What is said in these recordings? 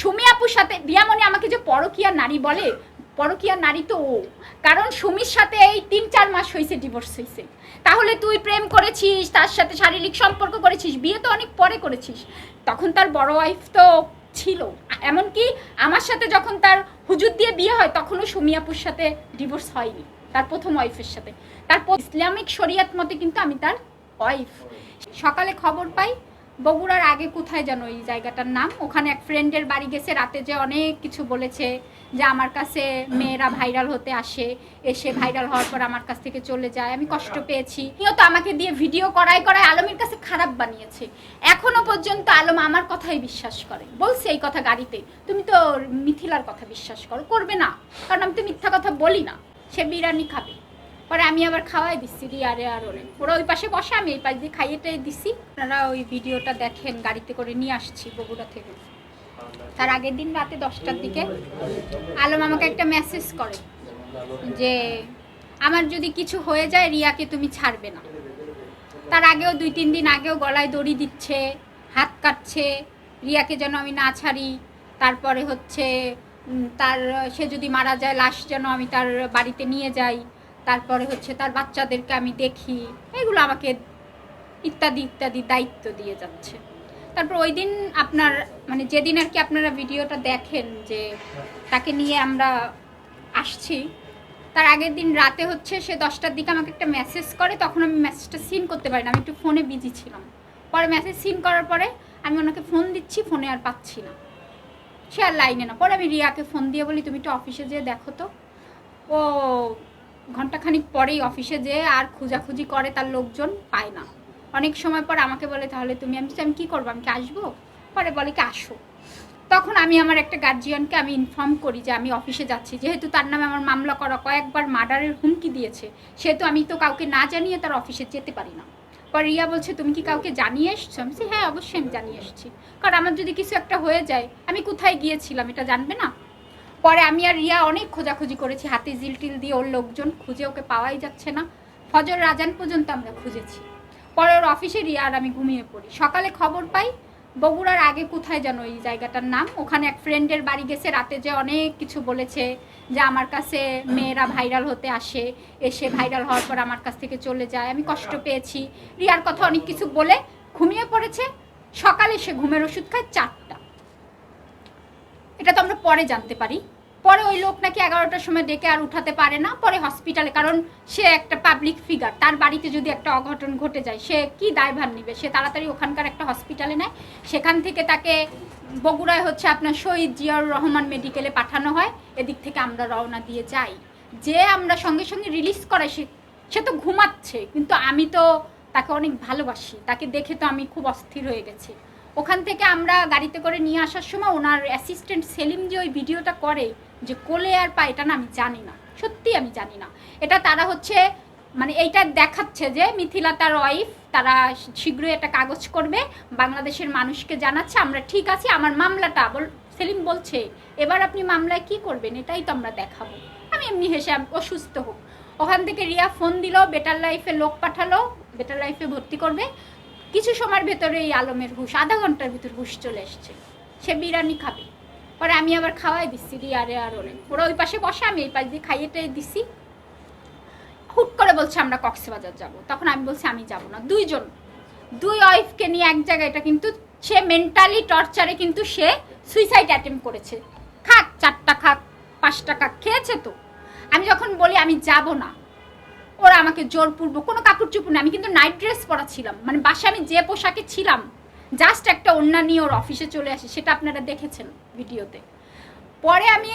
সুমি আপুর সাথে রিয়ামণি আমাকে যে পরকীয়া নারী বলে পরকীয়া নারী তো ও। কারণ সুমির সাথে এই তিন চার মাস হয়েছে ডিভোর্স হয়েছে তাহলে তুই প্রেম করেছিস, তার সাথে শারীরিক সম্পর্ক করেছিস, বিয়ে তো অনেক পরে করেছিস। তখন তার বড় ওয়াইফ তো ছিল। এমনকি আমার সাথে যখন তার হুজুর দিয়ে বিয়ে হয়, তখনও সুমি আপুর সাথে ডিভোর্স হয়নি, তার প্রথম ওয়াইফের সাথে। তার ইসলামিক শরিয়াত মতে কিন্তু আমি তার ওয়াইফ সকালে খবর পাই বগুড়ার আগে কোথায় যেন এই জায়গাটার নাম? ওখানে এক ফ্রেন্ডের বাড়ি গেছে, রাতে যে অনেক কিছু বলেছে যে আমার কাছে মেয়েরা ভাইরাল হতে আসে, এসে ভাইরাল হওয়ার পর আমার কাছ থেকে চলে যায়, আমি কষ্ট পেয়েছি। কেউ তো আমাকে দিয়ে ভিডিও করাই করাই আলমের কাছে খারাপ বানিয়েছে। এখনও পর্যন্ত আলম আমার কথাই বিশ্বাস করে। বলছে এই কথা গাড়িতে, তুমি তো মিথিলার কথা বিশ্বাস করো, করবে না। কারণ আমি তো মিথ্যা কথা বলি না। সে বিরিয়ানি খাবে। পরে আমি আবার খাওয়াই দিচ্ছি রিয়ারে আর ওরে। ওরা ওই পাশে বসে, আমি এই পাশ দিয়ে খাইয়ে টাইয়ে দিচ্ছি আপনারা ওই ভিডিওটা দেখেন, গাড়িতে করে নিয়ে আসছি বগুড়া থেকে। তার আগের দিন রাতে দশটার দিকে আলম আমাকে একটা মেসেজ করে যে, আমার যদি কিছু হয়ে যায়, রিয়াকে তুমি ছাড়বে না। তার আগেও দুই তিন দিন আগেও গলায় দড়ি দিচ্ছে, হাত কাটছে, রিয়াকে যেন আমি না ছাড়ি। তারপরে হচ্ছে তার, সে যদি মারা যায়, লাশ যেন আমি তার বাড়িতে নিয়ে যাই। তারপরে হচ্ছে তার বাচ্চাদেরকে আমি দেখি, এগুলো আমাকে ইত্যাদি ইত্যাদি দায়িত্ব দিয়ে যাচ্ছে। তারপর ওই দিন আপনার মানে যেদিন আর কি আপনারা ভিডিওটা দেখেন যে তাকে নিয়ে আমরা আসছি, তার আগের দিন রাতে হচ্ছে সে দশটার দিকে আমাকে একটা মেসেজ করে, তখন আমি মেসেজটা সিন করতে পারি না, আমি একটু ফোনে বিজি ছিলাম। পরে মেসেজ সিন করার পরে আমি ওনাকে ফোন দিচ্ছি ফোনে আর পাচ্ছি না। সে আর লাইনে না। পরে আমি রিয়াকে ফোন দিয়ে বলি, তুমি একটু অফিসে যেয়ে দেখো তো। ও ঘন্টাখানিক পরেই অফিসে যেয়ে আর খোঁজাখুঁজি করে তার লোকজন পায় না। অনেক সময় পর আমাকে বলে, তাহলে তুমি, আমি আমি কী করব? আমি কি আসব? পরে বলে কি, আসো। তখন আমি আমার একটা গার্জিয়ানকে আমি ইনফর্ম করি যে আমি অফিসে যাচ্ছি। যেহেতু তার নামে আমার মামলা করা, কয়েকবার মার্ডারের হুমকি দিয়েছে, সেহেতু আমি তো কাউকে না জানিয়ে তার অফিসে যেতে পারি না। পর রিয়া বলছে, তুমি কি কাউকে জানিয়ে এসছো? আমি হ্যাঁ অবশ্যই আমি জানিয়ে এসেছি। কারণ আমার যদি কিছু একটা হয়ে যায়, আমি কোথায় গিয়েছিলাম? এটা জানবে না? পরে আমি আর রিয়া অনেক খোঁজাখুঁজি করেছি, হাতে জিল টিল দিয়ে ওর লোকজন খুঁজে ওকে পাওয়াই যাচ্ছে না। ফজর রাজান পর্যন্ত আমরা খুঁজেছি। পরে ওর অফিসে রিয়া আর আমি ঘুমিয়ে পড়ি। সকালে খবর পাই, বগুড়ার আগে কোথায় যেন এই জায়গাটার নাম। ওখানে এক ফ্রেন্ডের বাড়ি গেছে, রাতে যে অনেক কিছু বলেছে যে আমার কাছে মেয়েরা ভাইরাল হতে আসে, এসে ভাইরাল হওয়ার পর আমার কাছ থেকে চলে যায়। আমি কষ্ট পেয়েছি। রিয়ার কথা অনেক কিছু বলে ঘুমিয়ে পড়েছে। সকালে সে ঘুমের ওষুধ খায় চারটা। এটা তো আমরা পরে জানতে পারি। পরে ওই লোক নাকি এগারোটার সময় ডেকে আর উঠাতে পারে না, পরে হসপিটালে কারণ সে একটা পাবলিক ফিগার তার বাড়িতে যদি একটা অঘটন ঘটে যায়, সে কি দায়ভার নিবে? সে তাড়াতাড়ি ওখানকার একটা হসপিটালে নেয়, সেখান থেকে তাকে বগুড়ায় হচ্ছে আপনার শহীদ জিয়াউর রহমান মেডিকেলে পাঠানো হয়, এদিক থেকে আমরা রওনা দিয়ে যাই। যে আমরা সঙ্গে সঙ্গে রিলিজ করাই সে সে তো ঘুমাচ্ছে, কিন্তু আমি তো তাকে অনেক ভালোবাসি, তাকে দেখে তো আমি খুব অস্থির হয়ে গেছি। ওখান থেকে আমরা গাড়িতে করে নিয়ে আসার সময় ওনার অ্যাসিস্ট্যান্ট সেলিম যে ওই ভিডিওটা করে যে কোলে আর পা, এটা না আমি জানি না। সত্যি আমি জানি না। এটা তারা হচ্ছে মানে এইটা দেখাচ্ছে যে মিথিলা তার ওয়াইফ তারা শীঘ্রই একটা কাগজ করবে, বাংলাদেশের মানুষকে জানাচ্ছে, আমরা ঠিক আছি, আমার মামলাটা বল, সেলিম বলছে, এবার আপনি মামলায় কি করবেন? এটাই তো আমরা দেখাবো। আমি এমনি হেসে অসুস্থ হোক। ওখান থেকে রিয়া ফোন দিল বেটার লাইফে লোক পাঠালো বেটার লাইফে ভর্তি করবে। কিছু সময়ের ভেতরে এই আলমের হুশ, আধা ঘণ্টার ভিতর হুশ চলে এসছে। সে বিরিয়ানি খাবে। পরে আমি আবার খাওয়াই দিচ্ছি রিয়ারে আর ওরে ওরা ওই পাশে বসে, আমি এই পাশ দিয়ে খাইয়ে টাইয়ে দিচ্ছি হুট করে বলছে, আমরা কক্সবাজার যাব। তখন আমি বলছি, আমি যাব না। দুইজন, দুই ওয়াইফকে নিয়ে এক জায়গায়, এটা কিন্তু সে মেন্টালি টর্চারে কিন্তু সে সুইসাইড অ্যাটেম্প করেছে। খাক, চারটা খাক, পাঁচটা খাক, খেয়েছে তো। আমি যখন বলি, আমি যাব না। ওরা আমাকে জোরপূর্বক, কোনো কাপড় চুপড় না আমি কিন্তু নাইট ড্রেস পরা ছিলাম মানে বাসায় আমি যে পোশাকে ছিলাম জাস্ট একটা ওড়না নিয়ে ওর অফিসে চলে আসি, সেটা আপনারা দেখেছেন ভিডিওতে। পরে আমি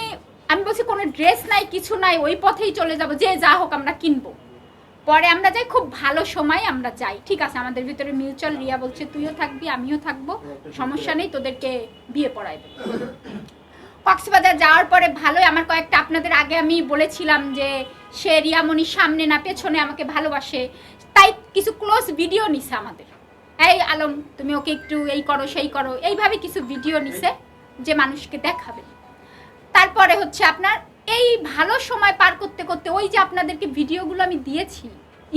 আমি বলছি, কোনো ড্রেস নাই, কিছু নাই, ওই পথেই চলে যাব, যে যা হোক আমরা কিনবো। পরে আমরা যাই, খুব ভালো সময় আমরা যাই। ঠিক আছে, আমাদের ভিতরে মিউচুয়াল রিয়া বলছে, তুইও থাকবি, আমিও থাকব, সমস্যা নেই, তোদেরকে বিয়ে পড়াই কক্সবাজার যাওয়ার পরে ভালোই, আমার কয়েকটা আপনাদের আগে আমি বলেছিলাম যে সে রিয়ামণির সামনে না, পেছনে আমাকে ভালোবাসে। তাই কিছু ক্লোজ ভিডিও নিছে আমাদের। এই আলম, তুমি ওকে একটু এই করো, সেই করো। এইভাবে কিছু ভিডিও নিছে যে মানুষকে দেখাবে। তারপরে হচ্ছে আপনার এই ভালো সময় পার করতে করতে ওই যে আপনাদেরকে ভিডিওগুলো আমি দিয়েছি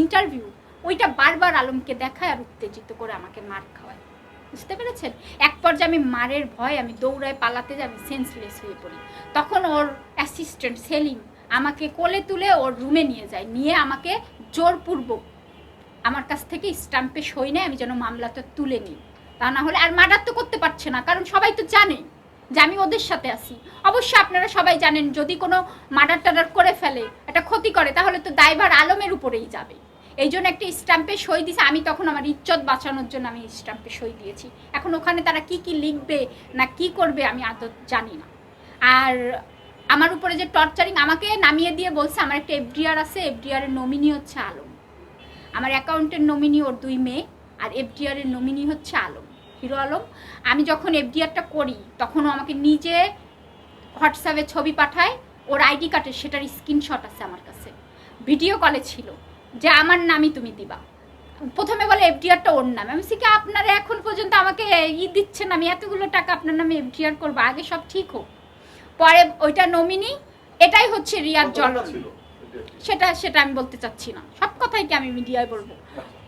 ইন্টারভিউ ওইটা বারবার আলমকে দেখায় আর উত্তেজিত করে আমাকে মার বুঝতে পেরেছেন? এক পর্যায়ে আমি মারের ভয় আমি দৌড়ায় পালাতে যাবি সেন্সলেস হয়ে পড়ি। তখন ওর অ্যাসিস্ট্যান্ট সেলিম আমাকে কোলে তুলে ওর রুমে নিয়ে যায়, নিয়ে আমাকে জোরপূর্বক আমার কাছ থেকে স্ট্যাম্পে সই নেয়, আমি যেন মামলাটা তুলে নিই। তা না হলে আর মার্ডার তো করতে পারছে না, কারণ সবাই তো জানে যে আমি ওদের সাথে আছি। অবশ্যই আপনারা সবাই জানেন, যদি কোনো মার্ডার টাডার করে ফেলে, একটা ক্ষতি করে, তাহলে তো দায়ভার আলমের উপরেই যাবে। এই জন্য একটা স্ট্যাম্পে সই দিছে। আমি তখন আমার ইজ্জত বাঁচানোর জন্য আমি স্ট্যাম্পে সই দিয়েছি। এখন ওখানে তারা কি কি লিখবে না কি করবে আমি আদৌ জানি না। আর আমার উপরে যে টর্চারিং আমাকে নামিয়ে দিয়ে বলছে, আমার একটা এফডিআর আছে এফডিআর এর নমিনি হচ্ছে আলম। আমার অ্যাকাউন্টের নমিনি ওর দুই মেয়ে, আর এফডিআর এর নমিনি হচ্ছে আলম, হিরো আলম। আমি যখন এফডিআরটা করি, তখনও আমাকে নিজে হোয়াটসঅ্যাপে ছবি পাঠায়, ওর আইডি কার্ডের সেটার স্ক্রিনশট আছে আমার কাছে। ভিডিও কলে ছিল। যে আমার নামই তুমি দিবা। প্রথমে বলে এফডিআরটা ওর নামে। আমি কি আপনারা এখন পর্যন্ত আমাকে ই দিচ্ছেন আমি এতগুলো টাকা আপনার নামে এফডিআর করব আগে সব ঠিক হোক। পরে ওইটা নমিনি এটাই হচ্ছে রিয়ার জলন সেটা সেটা আমি বলতে চাচ্ছি না। সব কথাই কি আমি মিডিয়ায় বলব।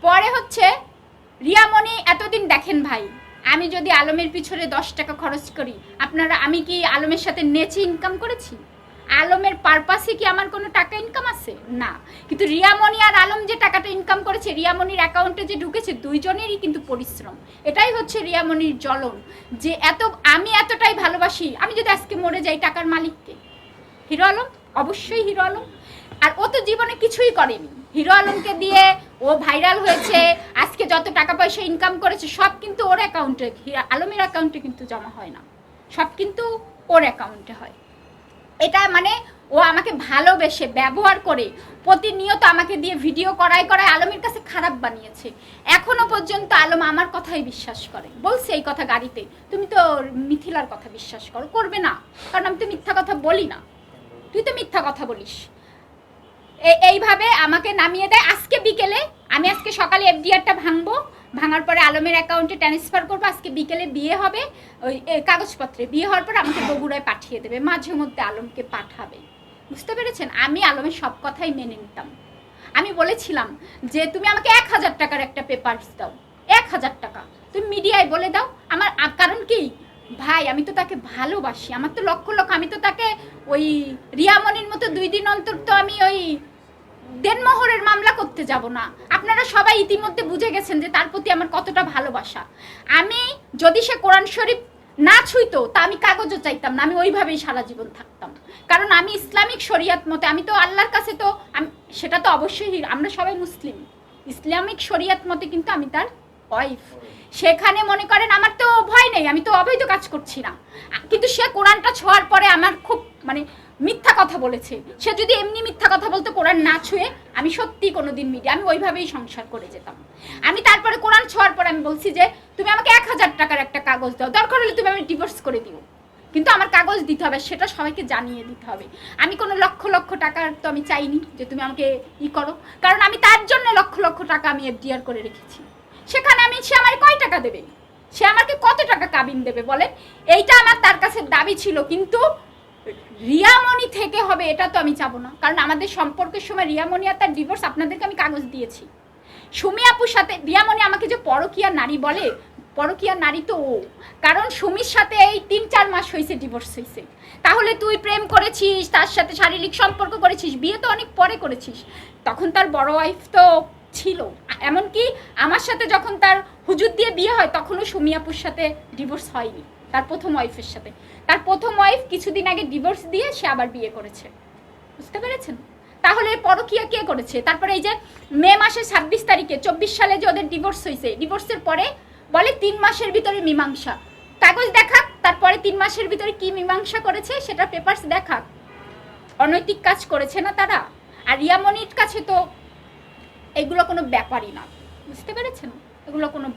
পরে হচ্ছে রিয়ামণি এতদিন দেখেন ভাই আমি যদি আলমের পিছনে দশ টাকা খরচ করি আপনারা আমি কি আলমের সাথে নেচে ইনকাম করেছি? আলমের পারপাসে কি আমার কোনো টাকা ইনকাম আছে? না। কিন্তু রিয়ামণি আর আলম যে টাকাটা ইনকাম করেছে, রিয়ামণির অ্যাকাউন্টে যে ঢুকেছে, দুইজনেরই কিন্তু পরিশ্রম। এটাই হচ্ছে রিয়ামণির জ্বলন। যে এত, আমি এতটাই ভালোবাসি, আমি যদি আজকে মরে যাই টাকার মালিককে। হিরো আলম? অবশ্যই হিরো আলম। আর ও তো জীবনে কিছুই করেনি। হিরো আলমকে দিয়ে ও ভাইরাল হয়েছে, আজকে যত টাকা পয়সা ইনকাম করেছে, সব কিন্তু ওর অ্যাকাউন্টে আলমের অ্যাকাউন্টে কিন্তু জমা হয় না। সব কিন্তু ওর অ্যাকাউন্টে হয়। এটা মানে ও আমাকে ভালোবেসে, ব্যবহার করে প্রতিনিয়ত আমাকে দিয়ে ভিডিও করায় করায় আলমের কাছে খারাপ বানিয়েছে। এখনও পর্যন্ত আলম আমার কথাই বিশ্বাস করে। বলছে এই কথা গাড়িতে। তুমি তো মিথিলার কথা বিশ্বাস করো। করবে না। কারণ আমি তো মিথ্যা কথা বলি না। তুই তো মিথ্যা কথা বলিস। এইভাবে আমাকে নামিয়ে দেয়। আজকে বিকেলে আমি আজকে সকালে এফডিআরটা ভাঙবো। ভাঙার পরে আলমের অ্যাকাউন্টে ট্রান্সফার করব, আজকে বিকেলে বিয়ে হবে, ওই কাগজপত্রে। বিয়ে হওয়ার পর আমাকে বগুড়ায় পাঠিয়ে দেবে, মাঝে মধ্যে আলমকে পাঠাবে। বুঝতে পেরেছেন? আমি আলমের সব কথাই মেনে নিতাম। আমি বলেছিলাম যে, তুমি আমাকে এক হাজার টাকার একটা পেপারস দাও, এক হাজার টাকা। তুমি মিডিয়ায় বলে দাও। আমার কারণ কি? ভাই, আমি তো তাকে ভালোবাসি। আমার তো লক্ষ লক্ষ, আমি তো তাকে ওই রিয়ামনির মতো দুই দিন অন্তর তো আমি ওই দেনমোহরের মামলা করতে যাব না। আপনারা সবাই ইতিমধ্যে বুঝে গেছেন যে তার প্রতি আমার কতটা ভালোবাসা। আমি যদি সে কোরআন শরীফ না ছুঁইতো, তা আমি কাগজও চাইতাম না, আমি ওইভাবেই সারা জীবন থাকতাম। কারণ আমি ইসলামিক শরিয়াত মতে, আমি তো আল্লাহর কাছে তো সেটা তো অবশ্যই আমরা সবাই মুসলিম। ইসলামিক শরিয়াত মতে কিন্তু আমি তার ওয়াইফ। সেখানে মনে করেন আমার তো ভয় নেই, আমি তো অবৈধ কাজ করছি না। কিন্তু সে কোরআনটা ছোঁয়ার পরে আমার খুব মানে মিথ্যা কথা বলেছে। সে যদি এমনি মিথ্যা কথা বলতো কোরআন না ছুঁয়ে, আমি সত্যি কোনো দিন মিডিয়া আমি ওইভাবেই সংসার করে যেতাম। আমি তারপরে কোরআন ছোঁয়ার পরে আমি বলছি যে, তুমি আমাকে এক হাজার টাকার একটা কাগজ দাও। দরকার হলে তুমি আমি ডিভোর্স করে দিও। কিন্তু আমার কাগজ দিতে হবে, সেটা সবাইকে জানিয়ে দিতে হবে। আমি কোনো লক্ষ লক্ষ টাকার তো আমি চাইনি যে তুমি আমাকে ই করো। কারণ আমি তার জন্য লক্ষ লক্ষ টাকা আমি এফডিআর করে রেখেছি। সেখানে আমি সে আমার কয় টাকা দেবে? সে আমাকে কত টাকা কাবিন দেবে বলেন? এইটা আমার তার কাছে দাবি ছিল, কিন্তু রিয়ামণি থেকে হবে, এটা তো আমি চাবো না। কারণ আমাদের সম্পর্কের সময় রিয়ামণি আর তার ডিভোর্স আপনাদেরকে আমি কাগজ দিয়েছি। সুমি আপুর সাথে, রিয়ামণি আমাকে যে পরকীয়া নারী বলে পরকীয়া নারী তো ও। কারণ সুমির সাথে এই তিন চার মাস হয়েছে ডিভোর্স হয়েছে তাহলে তুই প্রেম করেছিস, তার সাথে শারীরিক সম্পর্ক করেছিস, বিয়ে তো অনেক পরে করেছিস। তখন তার বড় ওয়াইফ তো ছিল। এমনকি আমার সাথে যখন তার হুজুর দিয়ে বিয়ে হয়, তখনও সুমি আপুর সাথে ডিভোর্স হয়নি। তার প্রথম ওয়াইফের সাথে। তার প্রথম ওয়াইফ কিছুদিন আগে ডিভোর্স দিয়ে সে আবার বিয়ে করেছে। বুঝতে পেরেছেন? তাহলে পরকিয়া কে করেছে? তারপরে এই যে মে মাসের ছাব্বিশ তারিখে চব্বিশ সালে যে ওদের ডিভোর্স হয়েছে ডিভোর্সের পরে বলে তিন মাসের ভিতরে মীমাংসা। কাগজ দেখাক, তারপরে তিন মাসের ভিতরে কি মীমাংসা করেছে, সেটা পেপারস দেখাক। অনৈতিক কাজ করেছে না তারা? আর রিয়ামনির কাছে তো এগুলো কোনো ব্যাপারই না। বুঝতে পেরেছেন? এগুলো কোনো